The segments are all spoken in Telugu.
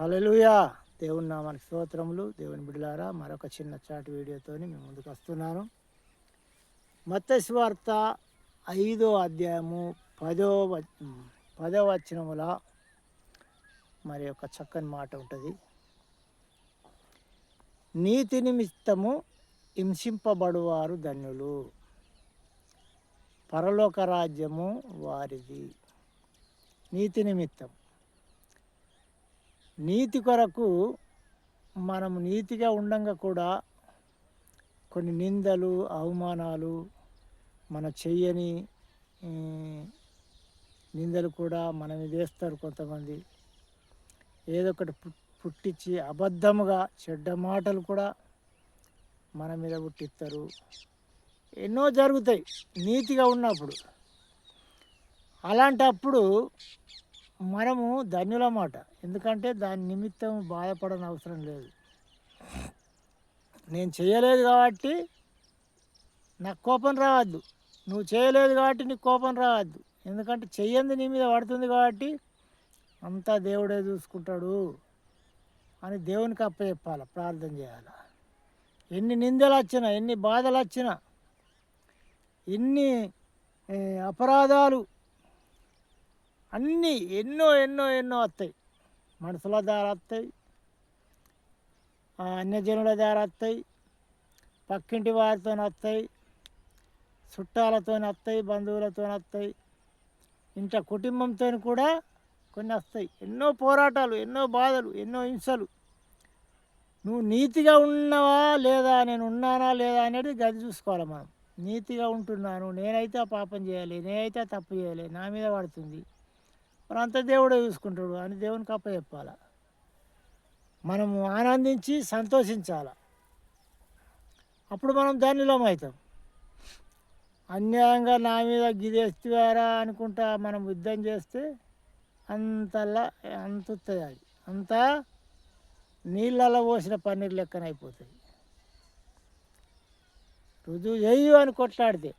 హల్లెలూయా. దేవుని నామానికి స్తోత్రములు. దేవుని బిడ్డలారా మరొక చిన్న చాటి వీడియోతో మేము ముందుకు వస్తున్నాను. మత్తయి వార్త ఐదో అధ్యాయము పదో వ- పదో వచనముల మరి ఒక చక్కని మాట ఉంటుంది. నీతి నిమిత్తము హింసింపబడువారు ధన్యులు. పరలోక రాజ్యము వారిది. నీతి నిమిత్తం. నీతి కొరకు మనం నీతిగా ఉండంగా కూడా కొన్ని నిందలు అవమానాలు మన చెయ్యని నిందలు కూడా మన వేస్తారు కొంతమంది. ఏదో ఒకటి పుట్టించి అబద్ధముగా చెడ్డ మాటలు కూడా మన మీద పుట్టిస్తారు ఎన్నో జరుగుతాయి నీతిగా ఉన్నప్పుడు. అలాంటప్పుడు మనము ధన్యులమాట. ఎందుకంటే దాని నిమిత్తం బాధపడని అవసరం లేదు. నేను చేయలేదు కాబట్టి నాకు కోపం రావద్దు. నువ్వు చేయలేదు కాబట్టి నీకు కోపం రావద్దు. ఎందుకంటే చెయ్యంది నీ మీద పడుతుంది కాబట్టి అంతా దేవుడే చూసుకుంటాడు అని దేవునికి అప్పచెప్పాలి ప్రార్థన చేయాలి. ఎన్ని నిందలు వచ్చినా ఎన్ని బాధలు వచ్చినా ఎన్ని అపరాధాలు అన్నీ ఎన్నో ఎన్నో ఎన్నో వస్తాయి. మనుషుల ద్వారా వస్తాయి అన్యజనుల ద్వారా వస్తాయి పక్కింటి వారితో వస్తాయి. చుట్టాలతో వస్తాయి. బంధువులతో వస్తాయి. ఇంట కుటుంబంతో కూడా కొన్ని వస్తాయి. ఎన్నో పోరాటాలు ఎన్నో బాధలు ఎన్నో హింసలు. నువ్వు నీతిగా ఉన్నావా లేదా? నేను ఉన్నానా లేదా అనేది గది చూసుకోవాలి మనం. నీతిగా ఉంటున్నాను. నేనైతే పాపం చేయాలి. నేనైతే తప్పు చేయాలి. నా మీద పడుతుంది. మరి అంత దేవుడే చూసుకుంటాడు అని దేవునికి అప్ప చెప్పాల. మనము ఆనందించి సంతోషించాల. అప్పుడు మనం ధన్యులం అవుతాం. అన్యాయంగా నా మీద గిదేస్తువారా అనుకుంటా మనం యుద్ధం చేస్తే అంతలా అంతుతుంది అది అంతా నీళ్ళలో పోసిన పన్నీర్ లెక్కన అయిపోతుంది రుజువు చేయు అని కొట్లాడితే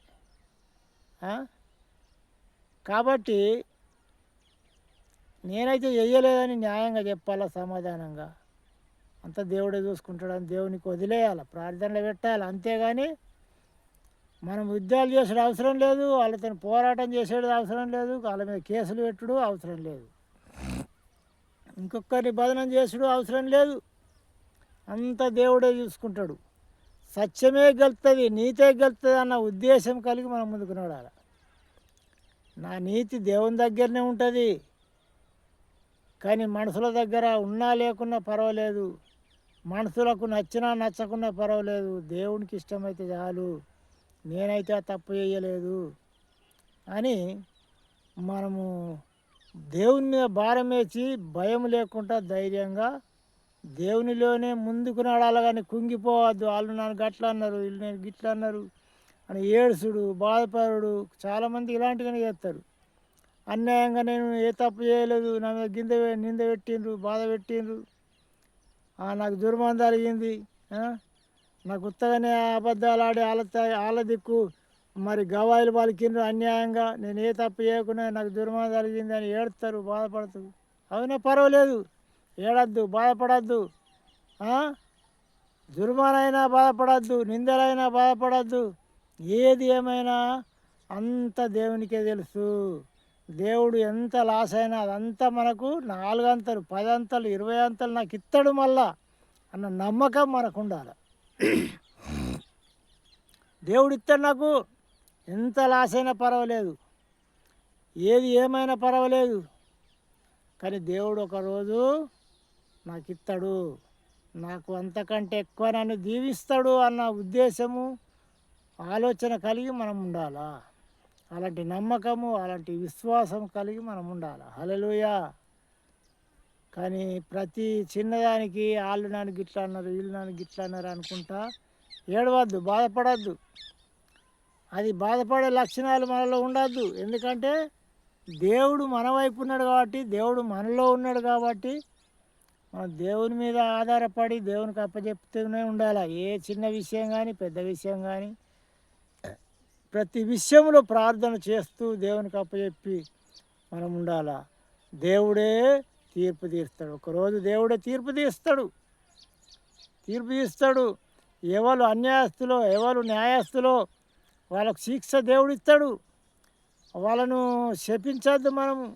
కాబట్టి నేనైతే చెయ్యలేదని న్యాయంగా చెప్పాలా సమాధానంగా? అంత దేవుడే చూసుకుంటాడని దేవునికి వదిలేయాలి? ప్రార్థనలు పెట్టాలి? అంతేగాని మనం యుద్ధాలు చేసడం అవసరం లేదు వాళ్ళతో పోరాటం చేసేది అవసరం లేదు వాళ్ళ మీద కేసులు పెట్టుడు అవసరం లేదు. ఇంకొకరిని బదనం చేసుడు అవసరం లేదు. అంత దేవుడే చూసుకుంటాడు. సత్యమే గెలుతుంది నీతే గెలుతుంది అన్న ఉద్దేశం కలిగి మనం ముందుకు నడాలి నా నీతి దేవుని దగ్గరనే ఉంటుంది. కానీ మనుషుల దగ్గర ఉన్నా లేకున్నా పర్వాలేదు. మనుషులకు నచ్చినా నచ్చకున్నా పర్వాలేదు. దేవునికి ఇష్టమైతే చాలు. నేనైతే తప్పు చేయలేదు అని మనము దేవుని మీద భారం వేసి భయం లేకుండా ధైర్యంగా దేవునిలోనే ముందుకు నడాలి కానీ కుంగిపోవద్దు. వాళ్ళు నన్ను గట్ల అన్నారు వీళ్ళు నేను గిట్ల అన్నారు అని ఏడుసుడు బాధపడుడు. చాలామంది ఇలాంటివి చేస్తారు. అన్యాయంగా నేను ఏ తప్పు చేయలేదు. నా మీద గింద నింద పెట్టిండ్రు బాధ పెట్టిండ్రు. నాకు దుర్మం జరిగింది. నాకు ఉత్తగానే అబద్ధాలు ఆడి ఆల ఆల దిక్కు మరి గవాయిలు పలికిండ్రు అన్యాయంగా. నేను ఏ తప్పు చేయకుండా నాకు దుర్మం జరిగింది అని ఏడుస్తారు బాధపడతారు. అవునా పర్వాలేదు. ఏడద్దు బాధపడద్దు. జుర్మానైనా బాధపడద్దు నిందలైనా బాధపడద్దు. ఏది ఏమైనా అంత దేవునికే తెలుసు. దేవుడు ఎంత లాస్ అయినా అదంతా మనకు నాలుగంతలు పదంతలు ఇరవై అంతలు నాకు ఇత్తడు మళ్ళా అన్న నమ్మకం మనకు ఉండాలి దేవుడు ఇత్తడు నాకు ఎంత లాస్ అయినా పర్వాలేదు. ఏది ఏమైనా పర్వాలేదు. కానీ దేవుడు ఒకరోజు నాకు ఇత్తడు నాకు అంతకంటే ఎక్కువ నన్ను దీవిస్తాడు అన్న ఉద్దేశము ఆలోచన కలిగి మనం ఉండాలా? అలాంటి నమ్మకము అలాంటి విశ్వాసం కలిగి మనం ఉండాలి? హల్లెలూయా. కానీ ప్రతి చిన్నదానికి వాళ్ళు నన్ను గిట్లా అన్నారు వీళ్ళు నన్ను గిట్లా అన్నారు అనుకుంటా ఏడవద్దు బాధపడద్దు. అది బాధపడే లక్షణాలు మనలో ఉండద్దు. ఎందుకంటే దేవుడు మన వైపు ఉన్నాడు కాబట్టి దేవుడు మనలో ఉన్నాడు కాబట్టి మనం దేవుని మీద ఆధారపడి దేవునికి అప్పచెప్తూనే ఉండాలి? ఏ చిన్న విషయం కానీ పెద్ద విషయం కానీ ప్రతి విషయంలో ప్రార్థన చేస్తూ దేవునికి అప్పచెప్పి మనం ఉండాలా? దేవుడే తీర్పు తీస్తాడు ఒకరోజు దేవుడే తీర్పు తీస్తాడు తీర్పు తీస్తాడు ఎవరు అన్యాయస్తులో ఎవరు న్యాయస్తులో వాళ్ళకు శిక్ష దేవుడు ఇస్తాడు వాళ్ళను శపించద్దు మనము.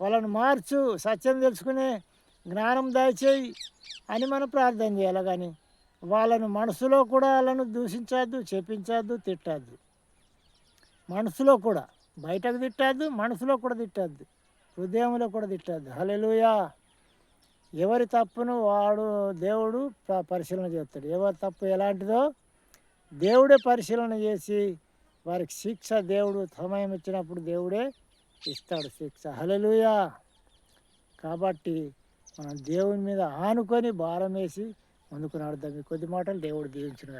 వాళ్ళను మార్చు. సత్యం తెలుసుకునే జ్ఞానం దయచేయి అని మనం ప్రార్థన చేయాలి కానీ వాళ్ళను మనసులో కూడా వాళ్ళను దూషించద్దు చెప్పించద్దు తిట్టద్దు. మనసులో కూడా. బయటకు తిట్టద్దు మనసులో కూడా తిట్టద్దు. హృదయంలో కూడా తిట్టద్దు. హలెలుయా ఎవరి తప్పును వాడు దేవుడు పరిశీలన చేస్తాడు. ఎవరి తప్పు ఎలాంటిదో దేవుడే పరిశీలన చేసి వారికి శిక్ష దేవుడు సమయం ఇచ్చినప్పుడు దేవుడే ఇస్తాడు శిక్ష. హల్లెలూయా. కాబట్టి మనం దేవుని మీద ఆనుకొని భారం వేసి ముందుకు నడుద్దాం. ఈ కొద్ది మాటలు దేవుడు దీవించిన